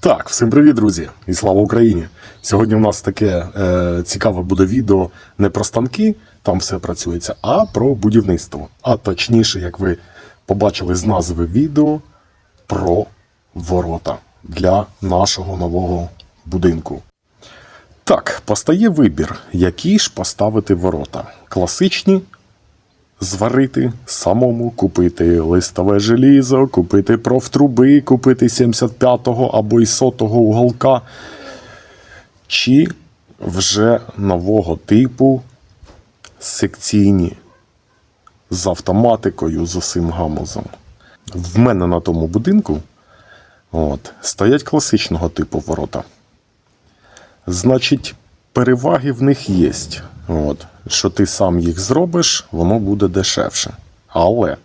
Так, всім привіт, друзі, і слава Україні! Сьогодні у нас таке е, цікаве буде відео не про станки, там все працюється, а про будівництво. А точніше, як ви побачили з назви відео, про ворота для нашого нового будинку. Так, постає вибір, які ж поставити ворота. Класичні зварити самому, купити листове желізо, купити профтруби, купити 75-го або й 100-го уголка, чи вже нового типу секційні з автоматикою, з усім гамузом. В мене на тому будинку от, стоять класичного типу ворота. Значить, переваги в них є. От, що ти сам їх зробиш, воно буде дешевше. Але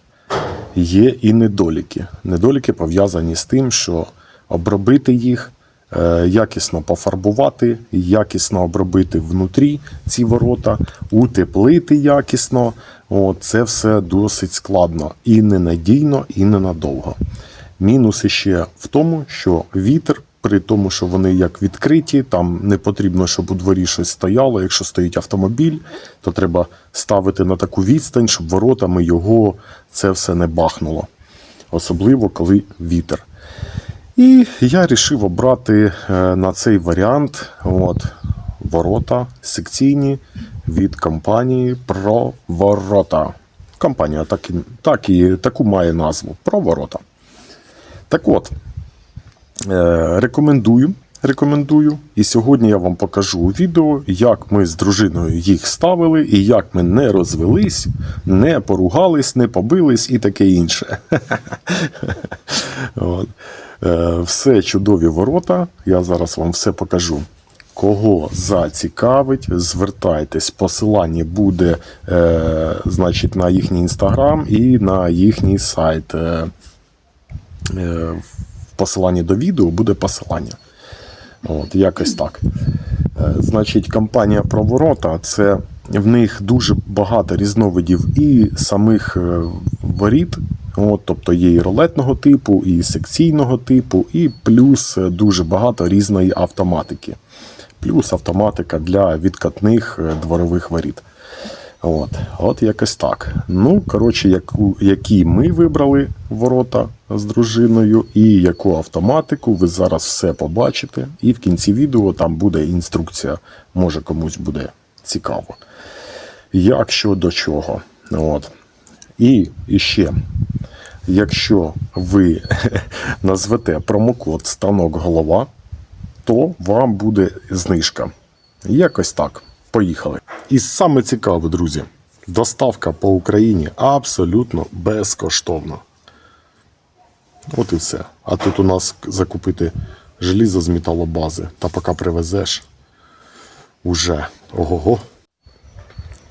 є і недоліки. Недоліки пов'язані з тим, що обробити їх, е, якісно пофарбувати, якісно обробити внутрі ці ворота, утеплити якісно. От, це все досить складно і ненадійно, і ненадовго. Мінус ще в тому, що вітер, при тому, що вони як відкриті, там не потрібно, щоб у дворі щось стояло. Якщо стоїть автомобіль, то треба ставити на таку відстань, щоб воротами його це все не бахнуло. Особливо коли вітер. І я вирішив обрати е, на цей варіант от, ворота секційні від компанії Проворота. Компанія так і, так і таку має назву Проворота. Так от, рекомендую. Рекомендую. І сьогодні я вам покажу у відео, як ми з дружиною їх ставили, і як ми не розвелись, не поругались, не побились і таке інше. От. Е, Все чудові ворота. Я зараз вам все покажу. Кого зацікавить, звертайтесь. Посилання буде е, значить, на їхній інстаграм і на їхній сайт. Е, е, посиланні до відео буде посилання. От, якось так. Е, Значить, компанія Проворота це в них дуже багато різновидів і самих е, воріт. От, тобто є і ролетного типу, і секційного типу, і плюс е, дуже багато різної автоматики. Плюс автоматика для відкатних дворових воріт. От, от якось так. Ну, коротше, яку, які ми вибрали ворота з дружиною, і яку автоматику, ви зараз все побачите. І в кінці відео там буде інструкція, може комусь буде цікаво. Як що до чого. От. І, і ще, якщо ви назвете промокод станок голова, то вам буде знижка. Якось так. Поїхали. І саме цікаве, друзі, доставка по Україні абсолютно безкоштовна. От і все. А тут у нас закупити желізо з металобази. Та поки привезеш, уже ого-го.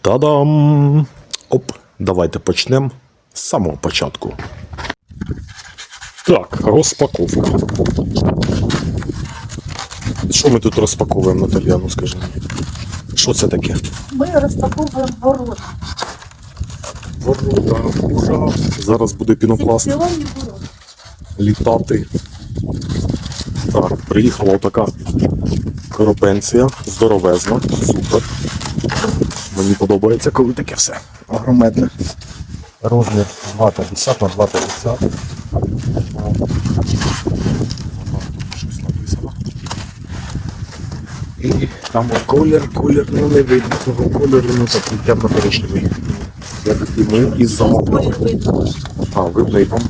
Та-дам! Оп, давайте почнемо з самого початку. Так, розпаковка. Що ми тут розпаковуємо, Наталя? Ну скажи. Що це таке? Ми розпаковуємо ворота. Ворота, ура! Зараз буде пінопласт Секціонні ворота. літати. Так, приїхала така коропенція, здоровезна, супер. Мені подобається, коли таке все. Агрометне. Розмір 2,50 на 2,50. Щось написано. І там колір, колір, ну не видно того кольору, ну такий темно-коричневий. Як і ми і замовили. А, видно і там.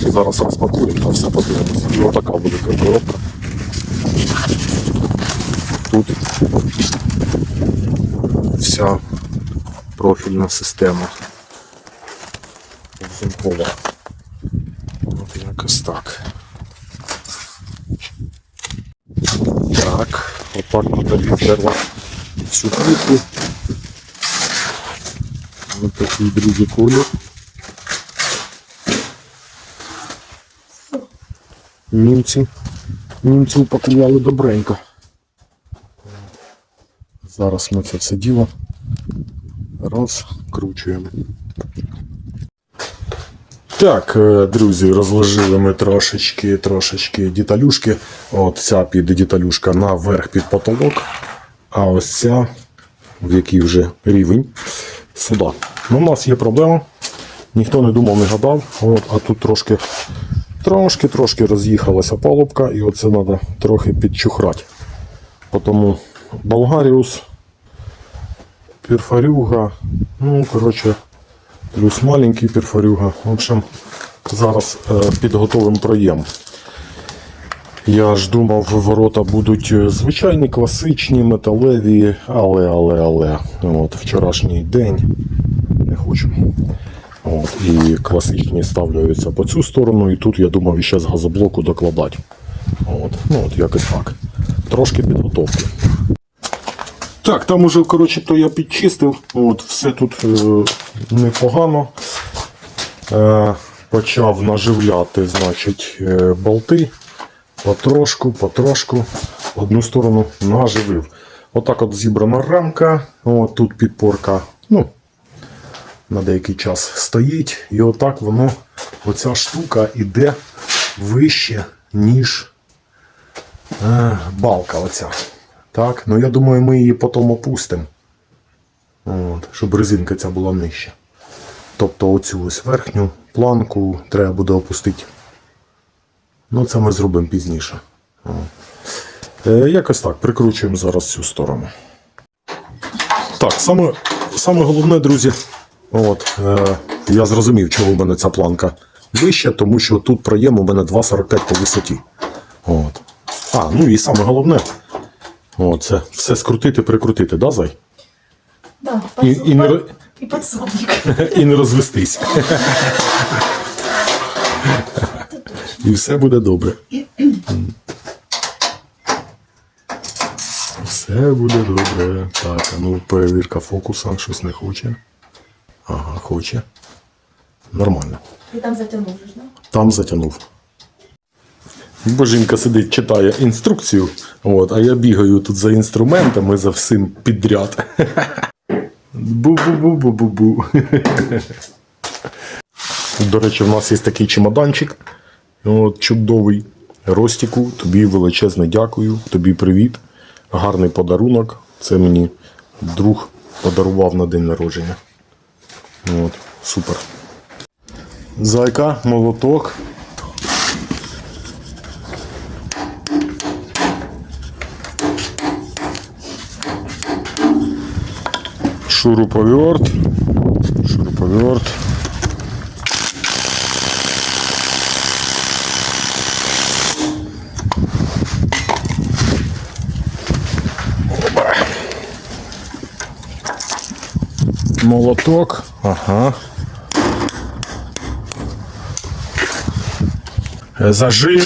Зараз розпакуємо та все подивимося. І отака буде коробка. Тут вся профільна система. Зимкова. От якось так. Так, отак Наталі здерла всю плитку. Ось такий другий колір. Німці, німці упакували добренько. Зараз ми це все діло розкручуємо. Так, е, друзі, розложили ми трошечки, трошечки діталюшки. От ця піде діталюшка наверх під потолок, а ось ця, в який вже рівень, сюди. Ну, у нас є проблема. Ніхто не думав, не гадав. От, а тут трошки, трошки, трошки роз'їхалася палубка, і оце треба трохи підчухрати. Тому болгаріус, перфорюга, ну, коротше, плюс маленький перфорюга. В общем, зараз е, підготовимо проєм. Я ж думав, ворота будуть е, звичайні, класичні, металеві, але, але, але. От, вчорашній день не хочу. От, і класичні ставляються по цю сторону, і тут я думав ще з газоблоку докладати. От, ну, от якось так. Трошки підготовки. Так, там уже, коротше, то я підчистив. От, все тут е, непогано. Е, почав наживляти, значить, е, болти. Потрошку, потрошку. Одну сторону наживив. Отак от зібрана рамка. От тут підпорка. Ну, на деякий час стоїть. І отак воно, оця штука іде вище, ніж е, балка оця. Так, ну я думаю, ми її потім опустимо. От, щоб резинка ця була нижча. Тобто оцю ось верхню планку треба буде опустити. Ну, це ми зробимо пізніше. Е, якось так, прикручуємо зараз цю сторону. Так, саме, саме головне, друзі, от, е, я зрозумів, чого в мене ця планка вища, тому що тут проєм у мене 2,45 по висоті. От. А, ну і саме головне, о, це все скрутити, прикрутити, да, зай? Да, І- і не ро- і подсобник. І не розвестись. І все буде добре. Все буде добре. Так, а ну перевірка фокуса, щось не хоче. Ага, хоче. Нормально. Ти там затягнув, ж, да? Там затягнув. Божінка сидить, читає інструкцію, от, а я бігаю тут за інструментами, за всім підряд. Бу-бу-бу-бу-бу-бу. До речі, в нас є такий чемоданчик. От, чудовий. Ростіку, тобі величезне дякую, тобі привіт. Гарний подарунок. Це мені друг подарував на день народження. От, супер. Зайка, молоток. Шуруповерт. Шуруповерт. Молоток. Ага. Зажим.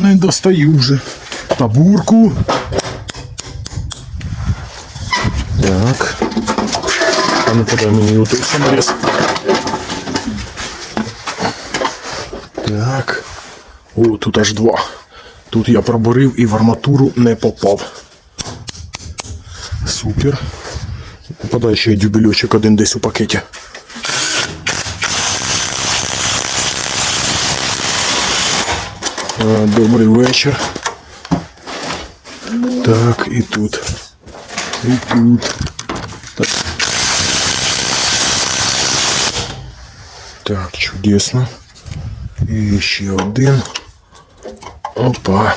Не достаю вже. Табурку. Так. А ну подай мені у той саморез. Так. О, тут аж два. Тут я пробурив і в арматуру не попав. Супер. Подай ще дюбельочок один десь у пакеті. Добрий вечір. Так, і тут. І тут. Так. Так, чудесно. І ще один. Опа.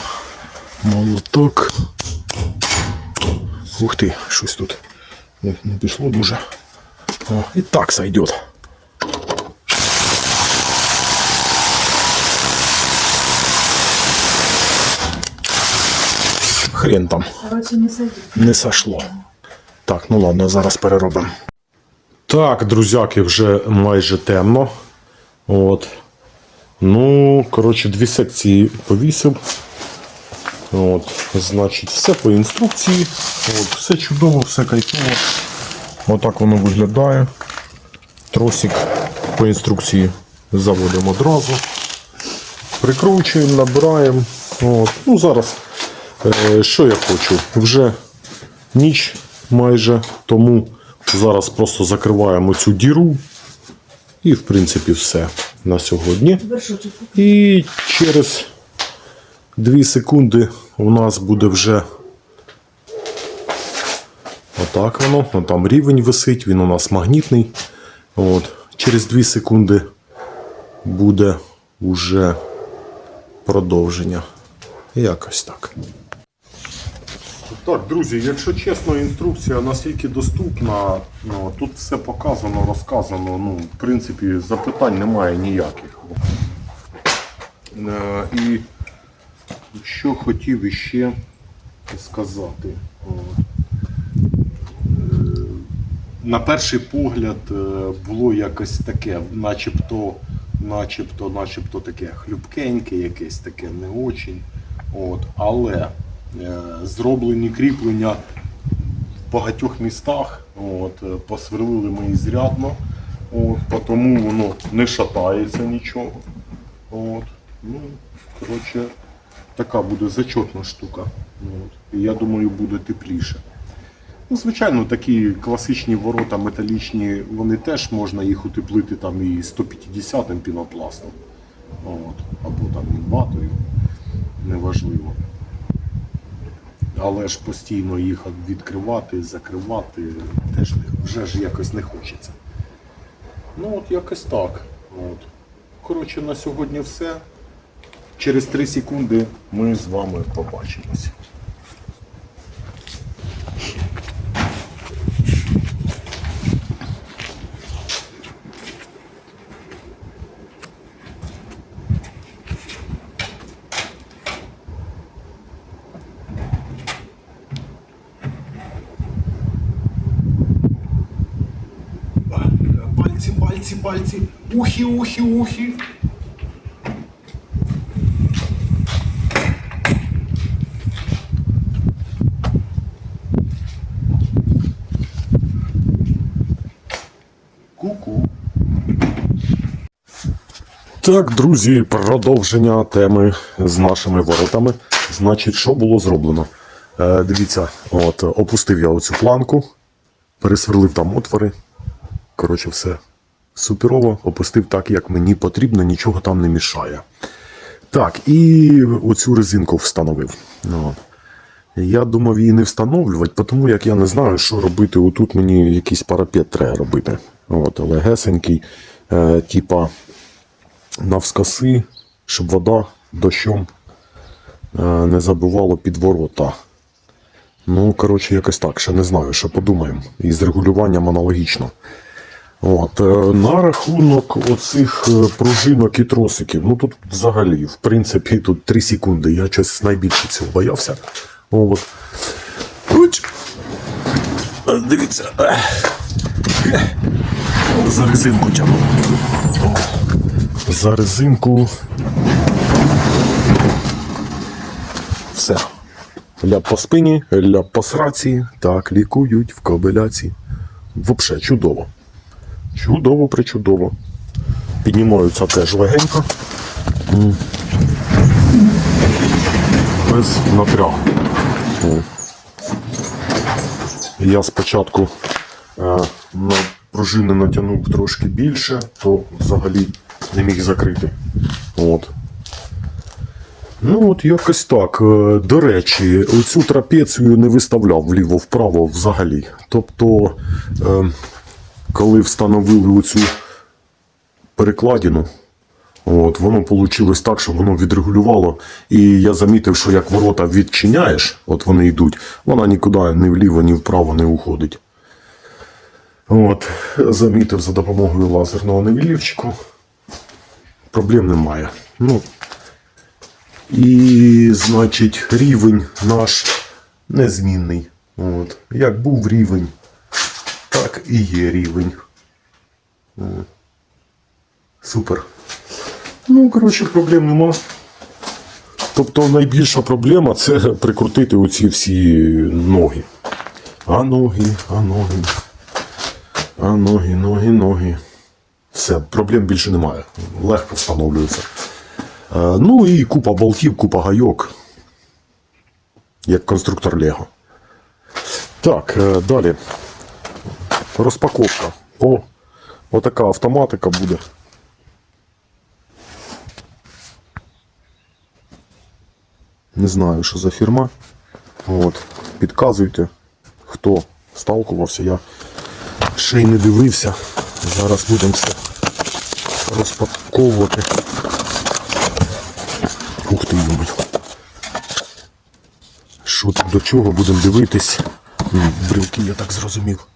Молоток. Ух ти, щось тут не, не пішло дуже. О, і так сойдет. Хрен там Короче, не не сошло. Так, ну ладно, зараз переробимо. Так, друзяки, вже майже темно. От. Ну, коротше, дві секції повісив. От, значить, все по інструкції. От, все чудово, все кайфово. Отак воно виглядає. Тросик по інструкції заводимо одразу. Прикручуємо, набираємо. От. Ну, зараз, що я хочу? Вже ніч майже, тому зараз просто закриваємо цю діру. І, в принципі, все на сьогодні. І через 2 секунди у нас буде вже отак воно. Ну, Там рівень висить, він у нас магнітний. От. Через 2 секунди буде уже продовження. Якось так. Так, друзі, якщо чесно, інструкція настільки доступна, ну, тут все показано, розказано. Ну, в принципі, запитань немає ніяких. Е, І що хотів іще сказати. Е, На перший погляд е, було якось таке, начебто, начебто, начебто таке хлюбкеньке, якесь таке не очень. От. Але зроблені кріплення в багатьох містах. От, е, посверлили ми ізрядно. От, тому воно не шатається нічого. От. Ну, коротше, така буде зачетна штука. От. І я думаю, буде тепліше. Ну, звичайно, такі класичні ворота металічні, вони теж можна їх утеплити там і 150-м пінопластом. От. Або там і ватою. Неважливо. Але ж постійно їх відкривати, закривати теж вже ж якось не хочеться. Ну от якось так. От. Коротше, на сьогодні все. Через 3 секунди ми з вами побачимось. Ку-ку. Так, друзі, продовження теми з нашими воротами. Значить, що було зроблено? Е, дивіться, от опустив я оцю планку, пересверлив там отвори. Коротше, все суперово, опустив так, як мені потрібно, нічого там не мішає. Так, і оцю резинку встановив. Ну, от. Я думав її не встановлювати, тому як я не знаю, що робити. Отут мені якийсь парапет треба робити. От, легесенький, е, типа навскоси, щоб вода дощом е, не забивала під ворота. Ну, коротше, якось так, ще не знаю, що подумаємо. І з регулюванням аналогічно. От, е, на рахунок оцих е, пружинок і тросиків, ну тут взагалі, в принципі, тут 3 секунди. Я щось найбільше цього боявся. От. Дивіться. За резинку тягну. За резинку. Все. Ляп по спині, ляп по сраці. Так, лікують в кобиляці. Вообще чудово. Чудово, причудово. Піднімаються теж легенько. Без напрягу. Я спочатку е, пружини натягнув трошки більше, то взагалі не міг закрити. От. Ну, от якось так. Е, До речі, оцю трапецію не виставляв вліво-вправо взагалі. Тобто, е, коли встановили оцю перекладину, от, воно вийшло так, що воно відрегулювало. І я замітив, що як ворота відчиняєш, от вони йдуть, вона нікуди ні вліво, ні вправо не уходить. От, замітив за допомогою лазерного нивелірчику. Проблем немає. Ну, і, значить, рівень наш незмінний. От. Як був рівень, так і є рівень. От. Супер. Ну, коротше, проблем нема. Тобто найбільша проблема це прикрутити оці всі ноги. А ноги, а ноги. А ноги, ноги, ноги. Все, проблем більше немає. Легко встановлюється. Ну і купа болтів, купа гайок. Як конструктор Лего. Так, е, далі. Розпаковка. О, отака автоматика буде. Не знаю, що за фірма. От. Підказуйте, хто сталкувався. Я ще й не дивився. Зараз будемо все розпаковувати. Ух ти, йомай. Що тут до чого будемо дивитись? М, Брілки, я так зрозумів.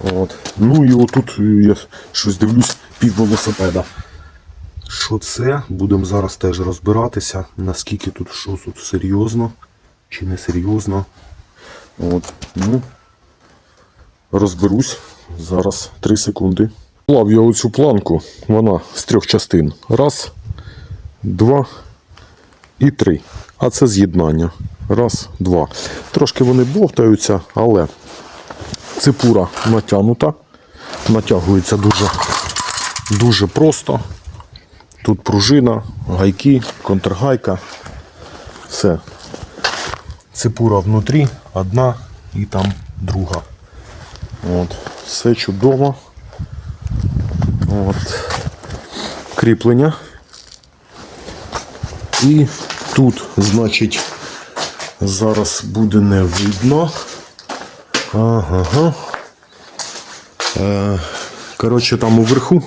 От. Ну і отут е, я щось дивлюсь пів велосипеда. Що це? Будемо зараз теж розбиратися, наскільки тут що тут серйозно чи не серйозно. От. Ну, розберусь. Зараз 3 секунди. Плав я оцю планку, вона з трьох частин. Раз, два і три. А це з'єднання. Раз, два. Трошки вони бовтаються, але ципура натягнута. Натягується дуже, дуже просто. Тут пружина, гайки, контргайка. Все. Ципура внутрі, одна і там друга. От. Все чудово. От. Кріплення. І тут, значить, зараз буде не видно. Ага. Е, коротше, там уверху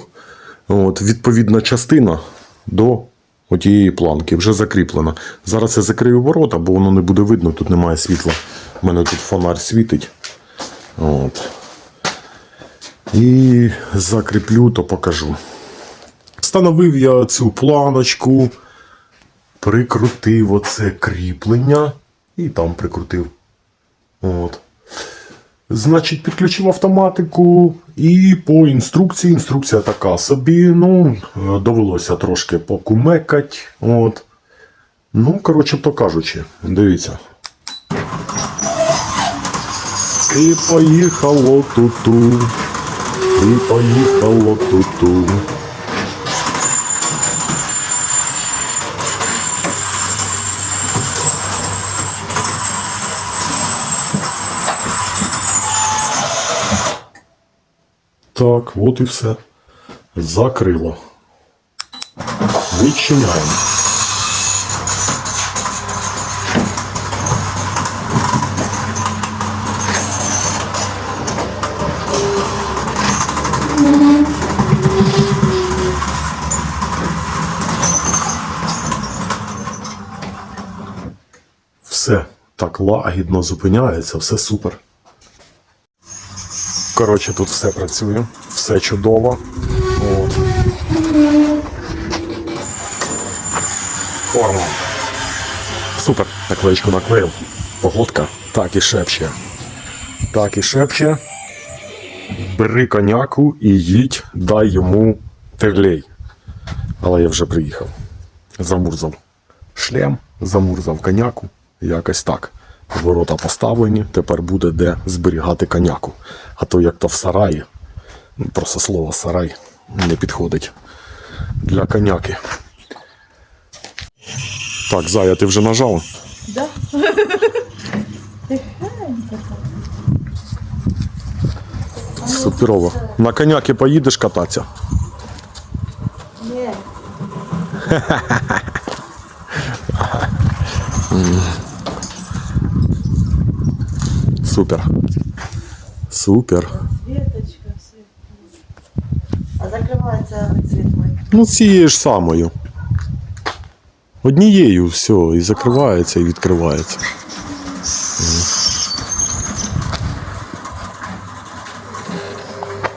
от, відповідна частина до отієї планки вже закріплена. Зараз я закрию ворота, бо воно не буде видно, тут немає світла. У мене тут фонарь світить. От. І закріплю, то покажу. Встановив я цю планочку, прикрутив оце кріплення і там прикрутив. От. Значить, підключив автоматику і по інструкції. Інструкція така собі. Ну, довелося трошки покумекать. От. Ну, коротше то кажучи, дивіться. І поїхало ту-ту. І поїхало ту-ту. Так, от і все. Закрило. Відчиняємо. Все так лагідно зупиняється, все супер. Коротше, тут все працює, все чудово. От. Форма. Супер. Наклеечку наклеїв. Погодка. Так і шепче. Так і шепче. Бери коняку і їдь, дай йому терлей. Але я вже приїхав. Замурзав шлем, замурзав коняку. Якось так. Ворота поставлені, тепер буде де зберігати коняку. А то як то в сараї. ну, Просто слово сарай не підходить для коняки. Так, Зая, ти вже нажав? Да? Суперово. На коняки поїдеш кататися? Ні. Супер. Супер. А закривається цвітою. Ну, цією ж самою. Однією все, і закривається, і відкривається.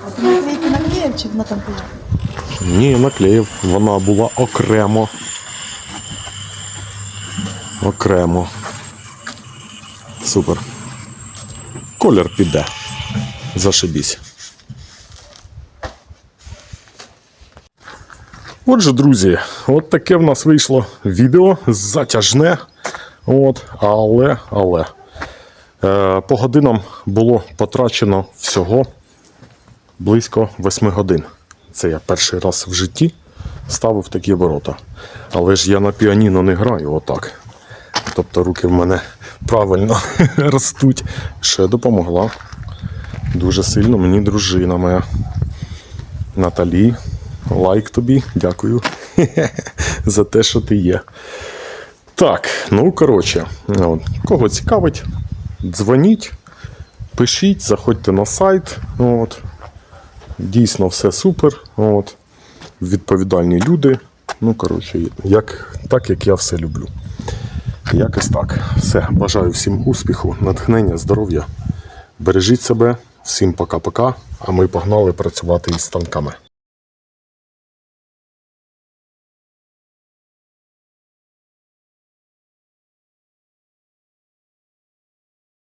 А ти наклейки наклеїв чи вона там була? Ні, наклеїв. Вона була окремо. Окремо. Супер. Колір піде. Зашибісь. Отже, друзі, от таке в нас вийшло відео затяжне. От, але, але. Е, по годинам було потрачено всього близько 8 годин. Це я перший раз в житті ставив такі ворота. Але ж я на піаніно не граю отак. Тобто руки в мене правильно ростуть. Ще допомогла дуже сильно мені дружина моя. Наталі, лайк тобі, дякую за те, що ти є. Так, ну коротше, от, кого цікавить, дзвоніть, пишіть, заходьте на сайт. От. Дійсно, все супер. От. Відповідальні люди. Ну, коротше, як, так як я все люблю. Якось так. Все. Бажаю всім успіху, натхнення, здоров'я. Бережіть себе. Всім пока-пока. А ми погнали працювати із станками.